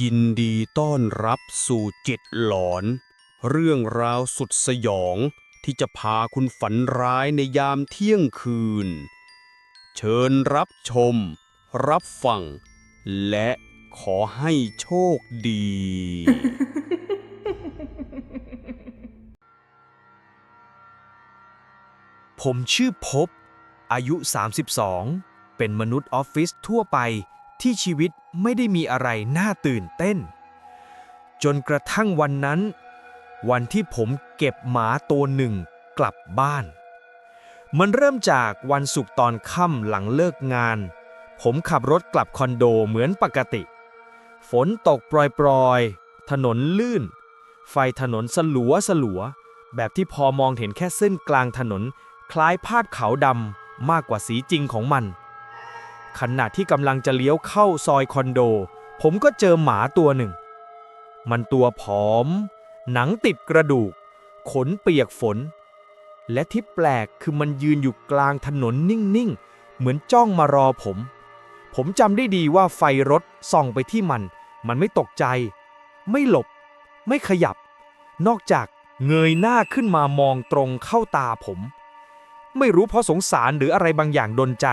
ยินดีต้อนรับสู่จิตหลอน เรื่องราวสุดสยองที่จะพาคุณฝันร้ายในยามเที่ยงคืน เชิญรับชม รับฟัง และขอให้โชคดี ผมชื่อพบ อายุ 32 เป็นมนุษย์ออฟฟิศทั่วไป ที่ชีวิตไม่ได้มีอะไรน่าตื่นเต้น จนกระทั่งวันนั้น วันที่ผมเก็บหมาตัวหนึ่งกลับบ้าน มันเริ่มจากวันศุกร์ตอนค่ำหลังเลิกงาน ผมขับรถกลับคอนโดเหมือนปกติ ฝนตกปรอยๆ ถนนลื่น ไฟถนนสลัวสลัว แบบที่พอมองเห็นแค่เส้นกลางถนน คล้ายพาดขาวดำมากกว่าสีจริงของมัน ขณะที่กำลังจะเลี้ยวเข้าซอยคอนโด ผมก็เจอหมาตัวหนึ่ง มันตัวผอม หนังติดกระดูก ขนเปียกฝน และที่แปลกคือมันยืนอยู่กลางถนนนิ่ง ๆ เหมือนจ้องมารอผม ผมจำได้ดีว่าไฟรถส่องไปที่มัน มันไม่ตกใจ ไม่หลบ ไม่ขยับ นอกจากเงยหน้าขึ้นมามองตรงเข้าตาผม ไม่รู้เพราะสงสารหรืออะไรบางอย่างดนใจ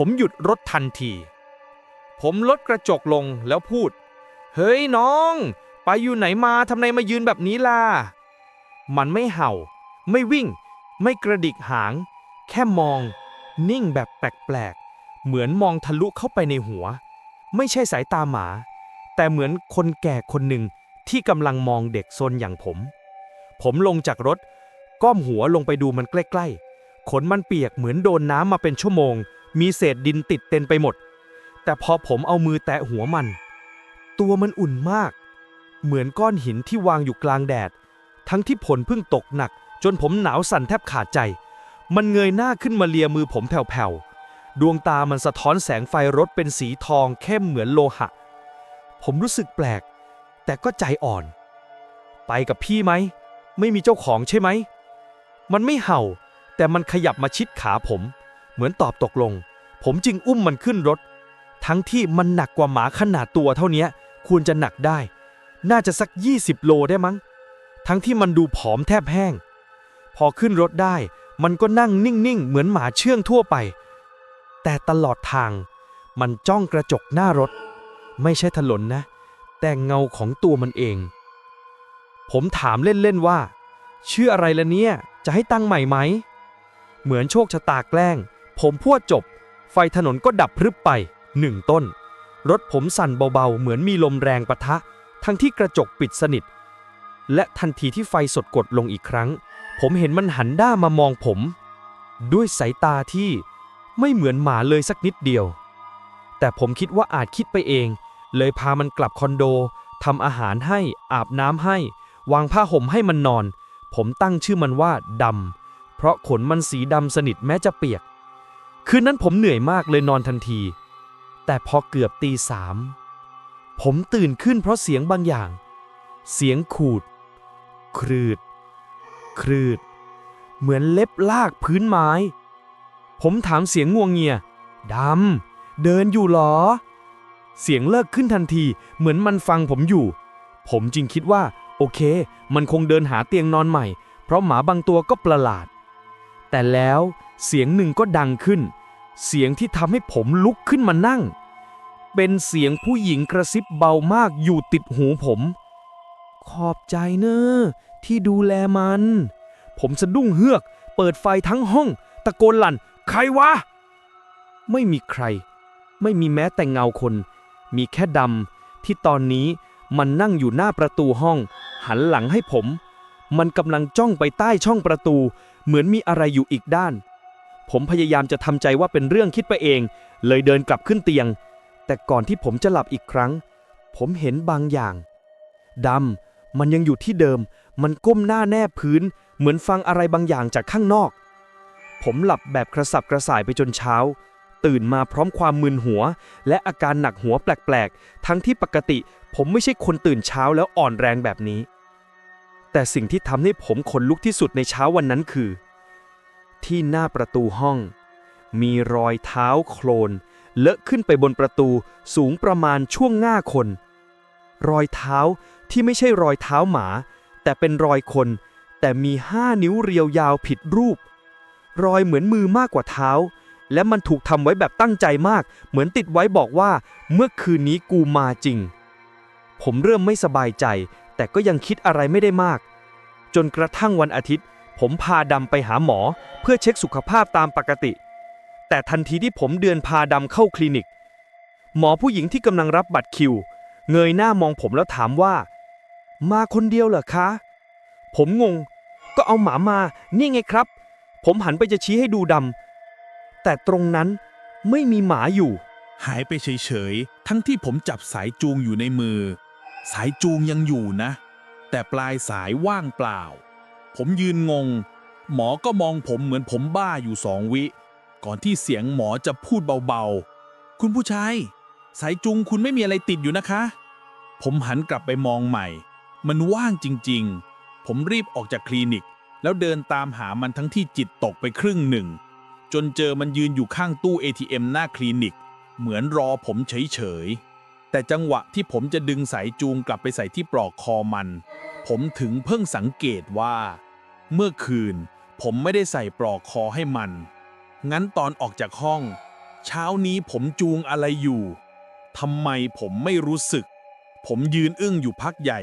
ผมหยุดรถทันที ผมลดกระจกลงแล้วพูด เฮ้ยน้อง ไปอยู่ไหนมาทำไมมายืนแบบนี้ล่ะ มันไม่เห่า ไม่วิ่ง ไม่กระดิกหาง แค่มอง นิ่งแบบแปลกๆ เหมือนมองทะลุเข้าไปในหัว ไม่ใช่สายตาหมา แต่เหมือนคนแก่คนหนึ่งที่กำลังมองเด็กซนอย่างผม ผมลงจากรถ ก้มหัวลงไปดูมันใกล้ๆ ขนมันเปียกเหมือนโดนน้ำมาเป็นชั่วโมง มีเศษดินติดเต็มไปหมด แต่พอผมเอามือแตะหัวมัน ตัวมันอุ่นมาก เหมือนก้อนหินที่วางอยู่กลางแดด ทั้งที่ผลเพิ่งตกหนัก จนผมหนาวสั่นแทบขาดใจ มันเงยหน้าขึ้นมาเลียมือผมแผ่วๆ ดวงตามันสะท้อนแสงไฟรถเป็นสีทองเข้มเหมือนโลหะ ผมรู้สึกแปลก แต่ก็ใจอ่อน ไปกับพี่ไหม ไม่มีเจ้าของใช่ไหม มันไม่เห่า แต่มันขยับมาชิดขาผม เหมือนตอบตกลง ผมจึงอุ้มมันขึ้นรถ ทั้งที่มันหนักกว่าหมาขนาดตัวเท่านี้ควรจะหนักได้ น่าจะสัก 20 โลได้มั้ง ทั้งที่มันดูผอมแทบแห้ง พอขึ้นรถได้ มันก็นั่งนิ่ง ๆ เหมือนหมาเชื่องทั่วไป แต่ตลอดทาง มันจ้องกระจกหน้ารถ ไม่ใช่ถลนนะ แต่เงาของตัวมันเอง ผมถามเล่น ๆ ว่า ชื่ออะไรละเนี่ย จะให้ตั้งใหม่ไหม เหมือนโชคชะตาแกล้ง ผมพูดจบ ไฟถนนก็ดับพรึบไปหนึ่งต้น รถผมสั่นเบาๆ เหมือนมีลมแรงปะทะ ทั้งที่กระจกปิดสนิท และทันทีที่ไฟสดกดลงอีกครั้ง ผมเห็นมันหันด้ามามองผม ด้วยสายตาที่ไม่เหมือนหมาเลยสักนิดเดียว แต่ผมคิดว่าอาจคิดไปเอง เลยพามันกลับคอนโดทำอาหารให้อาบน้ำให้ วางผ้าห่มให้มันนอน ผมตั้งชื่อมันว่าดำเพราะขนมันสีดำสนิทแม้จะเปียก คืนนั้นผมเหนื่อยมากเลยนอนทันที แต่พอเกือบตีสามผมตื่นขึ้นเพราะเสียงบางอย่าง เสียงขูด ครืด ครืด เหมือนเล็บลากพื้นไม้ ผมถามเสียงงวงเงียดำ เดินอยู่หรอ เสียงเลิกขึ้นทันที เหมือนมันฟังผมอยู่ ผมจึงคิดว่า โอเค มันคงเดินหาเตียงนอนใหม่ เพราะหมาบางตัวก็ประหลาด แต่แล้วเสียงหนึ่งก็ดังขึ้น เสียงที่ทำให้ผมลุกขึ้นมานั่ง เป็นเสียงผู้หญิงกระซิบเบามากอยู่ติดหูผม ขอบใจเนอะที่ดูแลมัน ผมสะดุ้งเฮือก เปิดไฟทั้งห้อง ตะโกนลั่น ใครวะ ไม่มีใคร ไม่มีแม้แต่เงาคน มีแค่ดำที่ตอนนี้มันนั่งอยู่หน้าประตูห้อง หันหลังให้ผม มันกำลังจ้องไปใต้ช่องประตู เหมือนมีอะไรอยู่อีกด้าน ผมพยายามจะทำใจว่าเป็นเรื่องคิดไปเอง เลยเดินกลับขึ้นเตียง แต่ก่อนที่ผมจะหลับอีกครั้ง ผมเห็นบางอย่างดำมันยังอยู่ที่เดิม มันก้มหน้าแนบพื้น เหมือนฟังอะไรบางอย่างจากข้างนอก ผมหลับแบบกระสับกระส่ายไปจนเช้า ตื่นมาพร้อมความมึนหัว และอาการหนักหัวแปลกๆ ทั้งที่ปกติ ผมไม่ใช่คนตื่นเช้าแล้วอ่อนแรงแบบนี้ แต่สิ่งที่ทำให้ผมขนลุกที่สุดในเช้าวันนั้นคือ ที่หน้าประตูห้อง มีรอยเท้าโคลน เลอะขึ้นไปบนประตูสูงประมาณช่วงหน้าคน รอยเท้าที่ไม่ใช่รอยเท้าหมา แต่เป็นรอยคน แต่มีห้านิ้วเรียวยาวผิดรูป รอยเหมือนมือมากกว่าเท้า และมันถูกทำไว้แบบตั้งใจมาก เหมือนติดไว้บอกว่า เมื่อคืนนี้กูมาจริง ผมเริ่มไม่สบายใจ แต่ก็ยังคิดอะไรไม่ได้มาก จนกระทั่งวันอาทิตย์ ผมพาดำไปหาหมอเพื่อเช็คสุขภาพตามปกติ แต่ทันทีที่ผมเดินพาดำเข้าคลินิก หมอผู้หญิงที่กำลังรับบัตรคิว เงยหน้ามองผมแล้วถามว่า มาคนเดียวเหรอคะ ผมงง ก็เอาหมามา นี่ไงครับ ผมหันไปจะชี้ให้ดูดำแต่ตรงนั้นไม่มีหมาอยู่ หายไปเฉยๆ ทั้งที่ผมจับสายจูงอยู่ในมือ สายจูงยังอยู่นะ แต่ปลายสายว่างเปล่า ผมยืนงง หมอก็มองผมเหมือนผมบ้าอยู่สองวิ ก่อนที่เสียงหมอจะพูดเบาๆ คุณผู้ชาย สายจูงคุณไม่มีอะไรติดอยู่นะคะ ผมหันกลับไปมองใหม่ มันว่างจริงๆ ผมรีบออกจากคลินิก แล้วเดินตามหามันทั้งที่จิตตกไปครึ่งหนึ่ง จนเจอมันยืนอยู่ข้างตู้ ATM หน้าคลินิก เหมือนรอผมเฉยๆแต่จังหวะที่ผมจะดึงสายจูงกลับไปใส่ที่ปลอกคอมัน ผมถึงเพิ่งสังเกตว่า เมื่อคืน ผมไม่ได้ใส่ปลอกคอให้มัน งั้นตอนออกจากห้อง เช้านี้ผมจูงอะไรอยู่ทำไมผมไม่รู้สึก ผมยืนอึ้งอยู่พักใหญ่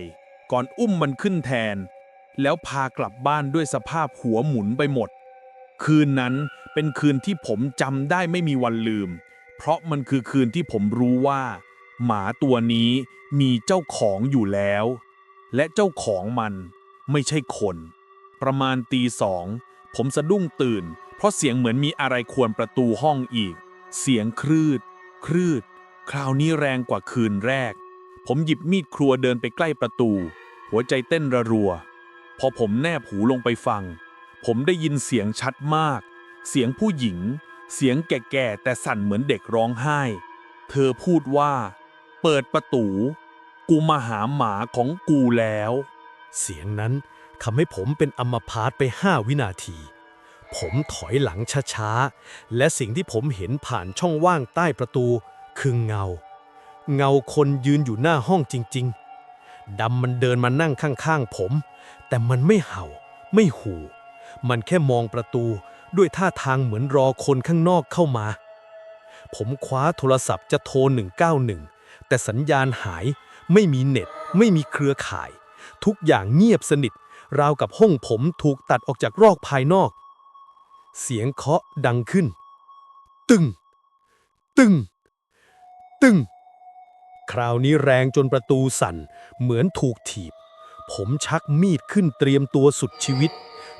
ก่อนอุ้มมันขึ้นแทน แล้วพากลับบ้านด้วยสภาพหัวหมุนไปหมด คืนนั้นเป็นคืนที่ผมจำได้ไม่มีวันลืม เพราะมันคือคืนที่ผมรู้ว่า หมาตัวนี้มีเจ้าของอยู่แล้ว และเจ้าของมันไม่ใช่คน ประมาณตีสอง ผมสะดุ้งตื่น เพราะเสียงเหมือนมีอะไรควรประตูห้องอีก เสียงครืด ครืด คราวนี้แรงกว่าคืนแรก ผมหยิบมีดครัวเดินไปใกล้ประตู หัวใจเต้นระรัว พอผมแนบหูลงไปฟัง ผมได้ยินเสียงชัดมาก เสียงผู้หญิง เสียงแก่ๆแต่สั่นเหมือนเด็กร้องไห้ เธอพูดว่า เปิดประตู กูมาหาหมาของกูแล้ว เสียงนั้น ทำให้ผมเป็นอัมพาตไปห้าวินาที ผมถอยหลังช้าๆ และสิ่งที่ผมเห็นผ่านช่องว่างใต้ประตู คือเงา เงาคนยืนอยู่หน้าห้องจริง ๆ ดำมันเดินมานั่งข้างๆผม แต่มันไม่เห่า ไม่หูมันแค่มองประตูด้วยท่าทางเหมือนรอคนข้างนอกเข้ามา ผมคว้าโทรศัพท์จะโทร 191 แต่สัญญาณหาย ไม่มีเน็ต ไม่มีเครือข่าย ทุกอย่างเงียบสนิท ราวกับห้องผมถูกตัดออกจากรอกภายนอก เสียงเคาะดังขึ้น ตึง ตึง ตึง คราวนี้แรงจนประตูสั่น เหมือนถูกถีบ ผมชักมีดขึ้นเตรียมตัวสุดชีวิต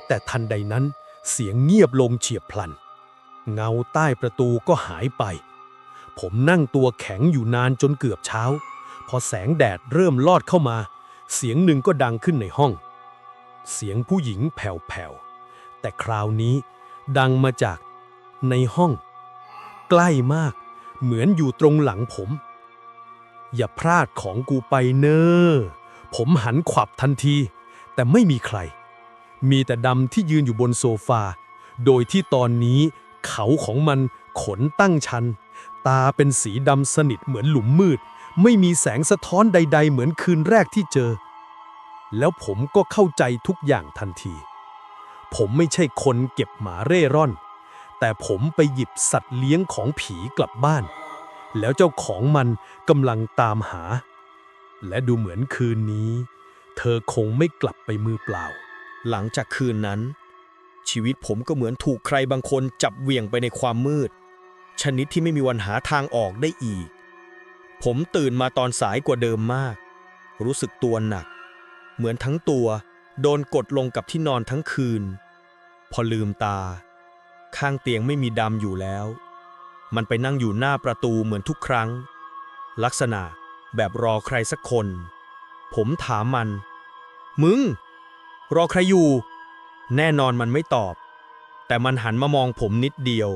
แต่ทันใดนั้นเสียงเงียบลงเฉียบพลัน เงาใต้ประตูก็หายไป ผมนั่งตัวแข็งอยู่นานจนเกือบเช้า พอแสงแดดเริ่มลอดเข้ามา เสียงหนึ่งก็ดังขึ้นในห้อง เสียงผู้หญิงแผ่วๆ แต่คราวนี้ดังมาจากในห้อง ใกล้มาก เหมือนอยู่ตรงหลังผม อย่าพลาดของกูไปเนอผมหันขวับทันที แต่ไม่มีใคร มีแต่ดำที่ยืนอยู่บนโซฟา โดยที่ตอนนี้เขาของมันขนตั้งชัน ตาเป็นสีดำสนิทเหมือนหลุมมืด ไม่มีแสงสะท้อนใด ๆ เหมือนคืนแรกที่เจอ แล้วผมก็เข้าใจทุกอย่างทันที ผมไม่ใช่คนเก็บหมาเร่ร่อน แต่ผมไปหยิบสัตว์เลี้ยงของผีกลับบ้าน แล้วเจ้าของมันกำลังตามหา และดูเหมือนคืนนี้ เธอคงไม่กลับไปมือเปล่า หลังจากคืนนั้น ชีวิตผมก็เหมือนถูกใครบางคนจับเหวี่ยงไปในความมืด ชนิดที่ไม่มีวันหาทางออกได้อีก ผมตื่นมาตอนสายกว่าเดิมมาก รู้สึกตัวหนัก เหมือนทั้งตัว โดนกดลงกับที่นอนทั้งคืน พอลืมตา ข้างเตียงไม่มีดำอยู่แล้ว มันไปนั่งอยู่หน้าประตูเหมือนทุกครั้ง ลักษณะแบบรอใครสักคน ผมถามมัน มึง รอใครอยู่ แน่นอนมันไม่ตอบ แต่มันหันมามองผมนิดเดียว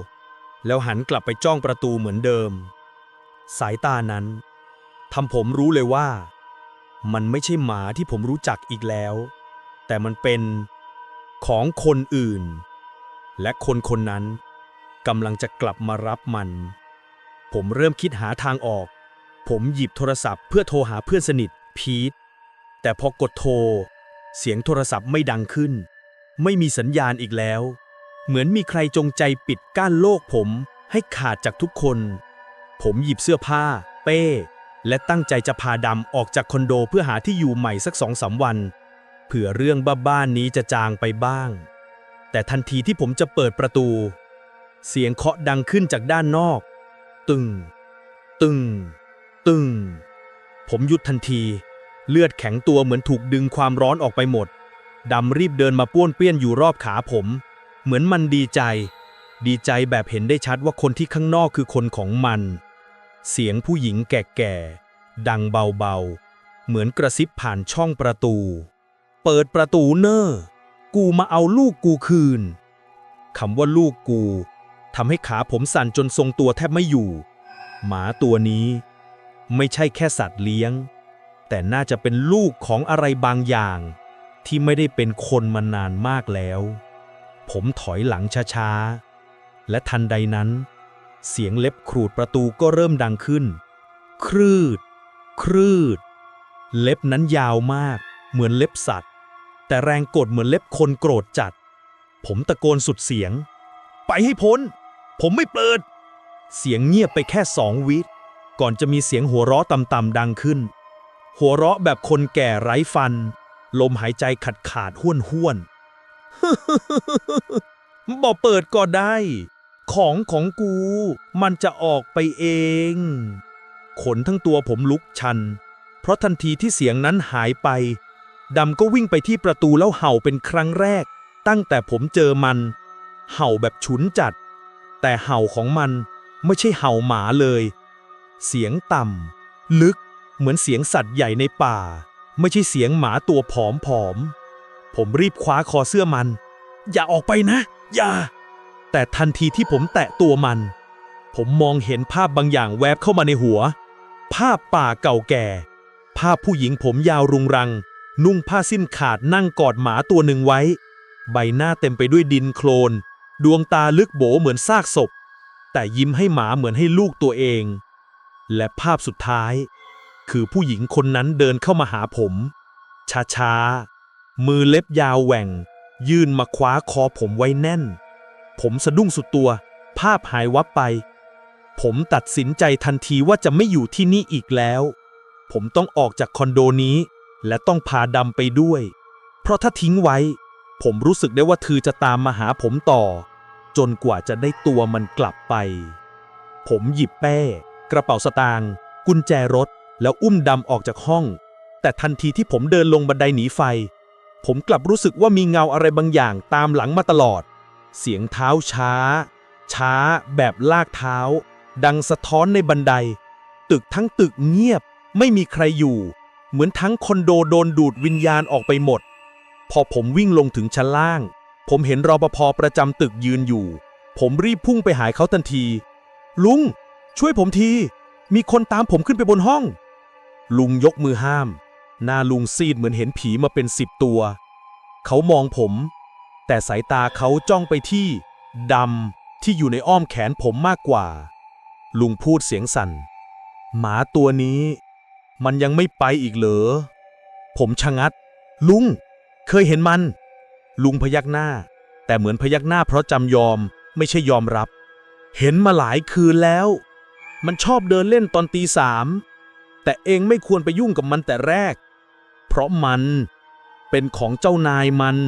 แล้วหันกลับไปจ้องประตูเหมือนเดิม สายตานั้นทำผมรู้เลยว่า มันไม่ใช่หมาที่ผมรู้จักอีกแล้ว แต่มันเป็นของคนอื่น และคนคนนั้นกำลังจะกลับมารับมัน ผมเริ่มคิดหาทางออก ผมหยิบโทรศัพท์เพื่อโทรหาเพื่อนสนิท พีท แต่พอกดโทร เสียงโทรศัพท์ไม่ดังขึ้น ไม่มีสัญญาณอีกแล้ว เหมือนมีใครจงใจปิดกั้นโลกผมให้ขาดจากทุกคน ผมหยิบเสื้อผ้า เป้ และตั้งใจจะพาดำออกจากคอนโดเพื่อหาที่อยู่ใหม่สักสองสามวัน เผื่อเรื่องบ้านๆนี้จะจางไปบ้าง แต่ทันทีที่ผมจะเปิดประตู เสียงเคาะดังขึ้นจากด้านนอก ตึง ตึง ตึง ผมหยุดทันที เลือดแข็งตัวเหมือนถูกดึงความร้อนออกไปหมด ดำรีบเดินมาป้วนเปี้ยนอยู่รอบขาผม เหมือนมันดีใจ ดีใจแบบเห็นได้ชัดว่าคนที่ข้างนอกคือคนของมัน เสียงผู้หญิงแก่ๆ ดังเบาๆ เหมือนกระซิบผ่านช่องประตู เปิดประตูเนอ้อ กูมาเอาลูกกูคืน คำว่าลูกกูทำให้ขาผมสั่นจนทรงตัวแทบไม่อยู่ หมาตัวนี้ ไม่ใช่แค่สัตว์เลี้ยง แต่น่าจะเป็นลูกของอะไรบางอย่าง ที่ไม่ได้เป็นคนมานานมากแล้ว ผมถอยหลังช้าๆ และทันใดนั้น เสียงเล็บขรูดประตูก็เริ่มดังขึ้น ครืด ครืด เล็บนั้นยาวมาก เหมือนเล็บสัตว์ แต่แรงกดเหมือนเล็บคนโกรธจัด ผมตะโกนสุดเสียง ไปให้พ้น ผมไม่เปิด เสียงเงียบไปแค่สองวิก่อนจะมีเสียงหัวเราะต่ำๆดังขึ้น หัวเราะแบบคนแก่ไร้ฟัน ลมหายใจขาดขาดห้วนห้วนบอกเปิดก็ได้ ของของกู มันจะออกไปเอง ขนทั้งตัวผมลุกชัน เพราะทันทีที่เสียงนั้นหายไป ดำก็วิ่งไปที่ประตูแล้วเห่าเป็นครั้งแรก ตั้งแต่ผมเจอมัน เห่าแบบฉุนจัด แต่เห่าของมันไม่ใช่เห่าหมาเลย เสียงต่ำลึก เหมือนเสียงสัตว์ใหญ่ในป่า ไม่ใช่เสียงหมาตัวผอมๆผมรีบคว้าคอเสื้อมัน อย่าออกไปนะ อย่า แต่ทันทีที่ผมแตะตัวมัน ผมมองเห็นภาพบางอย่างแวบเข้ามาในหัว ภาพป่าเก่าแก่ ภาพผู้หญิงผมยาวรุงรัง นุ่งผ้าสิ้นขาดนั่งกอดหมาตัวหนึ่งไว้ ใบหน้าเต็มไปด้วยดินโคลน ดวงตาลึกโบเหมือนซากศพ แต่ยิ้มให้หมาเหมือนให้ลูกตัวเอง และภาพสุดท้าย คือผู้หญิงคนนั้นเดินเข้ามาหาผม ช้าๆ มือเล็บยาวแหว่ง ยื่นมาคว้าคอผมไว้แน่น ผมสะดุ้งสุดตัว ภาพหายวับไป ผมตัดสินใจทันทีว่าจะไม่อยู่ที่นี่อีกแล้ว ผมต้องออกจากคอนโดนี้ และต้องพาดำไปด้วย เพราะถ้าทิ้งไว้ ผมรู้สึกได้ว่าเธอจะตามมาหาผมต่อ จนกว่าจะได้ตัวมันกลับไป ผมหยิบแป้ กระเป๋าสตางค์กุญแจรถ แล้วอุ้มดำออกจากห้อง แต่ทันทีที่ผมเดินลงบันไดหนีไฟ ผมกลับรู้สึกว่ามีเงาอะไรบางอย่างตามหลังมาตลอด เสียงเท้าช้า ช้าแบบลากเท้า ดังสะท้อนในบันได ตึกทั้งตึกเงียบไม่มีใครอยู่ เหมือนทั้งคอนโดโดนดูดวิญญาณออกไปหมด พอผมวิ่งลงถึงชั้นล่าง ผมเห็นรปภประจำตึกยืนอยู่ ผมรีบพุ่งไปหาเขาทันที ลุง ช่วยผมที มีคนตามผมขึ้นไปบนห้อง ลุงยกมือห้าม หน้าลุงซีดเหมือนเห็นผีมาเป็นสิบตัว เขามองผม แต่สายตาเขาจ้องไปที่ดำที่อยู่ในอ้อมแขนผมมากกว่า ลุงพูดเสียงสั่น หมาตัวนี้ มันยังไม่ไปอีกเหรอ ผมชะงัด ลุง เคยเห็นมัน ลุงพยักหน้า แต่เหมือนพยักหน้าเพราะจำยอมไม่ใช่ยอมรับ เห็นมาหลายคืนแล้ว มันชอบเดินเล่นตอนตีสามแต่เองไม่ควรไปยุ่งกับมันแต่แรก เพราะมันเป็นของเจ้านายมัน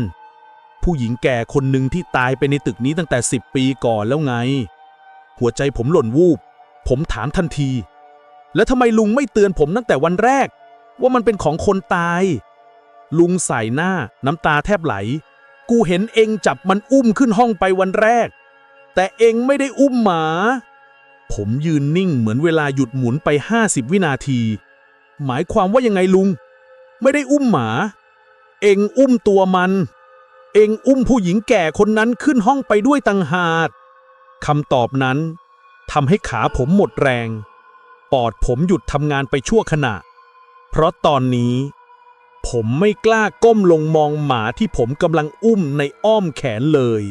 ผู้หญิงแก่คนหนึ่งที่ตายไปในตึกนี้ตั้งแต่สิบปีก่อนแล้วไง หัวใจผมหล่นวูบ ผมถามทันที แล้วทำไมลุงไม่เตือนผมตั้งแต่วันแรก ว่ามันเป็นของคนตาย ลุงใส่หน้าน้ำตาแทบไหล กูเห็นเองจับมันอุ้มขึ้นห้องไปวันแรก แต่เองไม่ได้อุ้มหมา ผมยืนนิ่งเหมือนเวลาหยุดหมุนไป 50 วินาที หมายความว่ายังไงลุง ไม่ได้อุ้มหมา เองอุ้มตัวมัน เองอุ้มผู้หญิงแก่คนนั้นขึ้นห้องไปด้วยตังหากคำตอบนั้นทำให้ขาผมหมดแรง ปอดผมหยุดทำงานไปชั่วขณะ เพราะตอนนี้ ผมไม่กล้าก้มลงมองหมาที่ผมกำลังอุ้มในอ้อมแขนเลย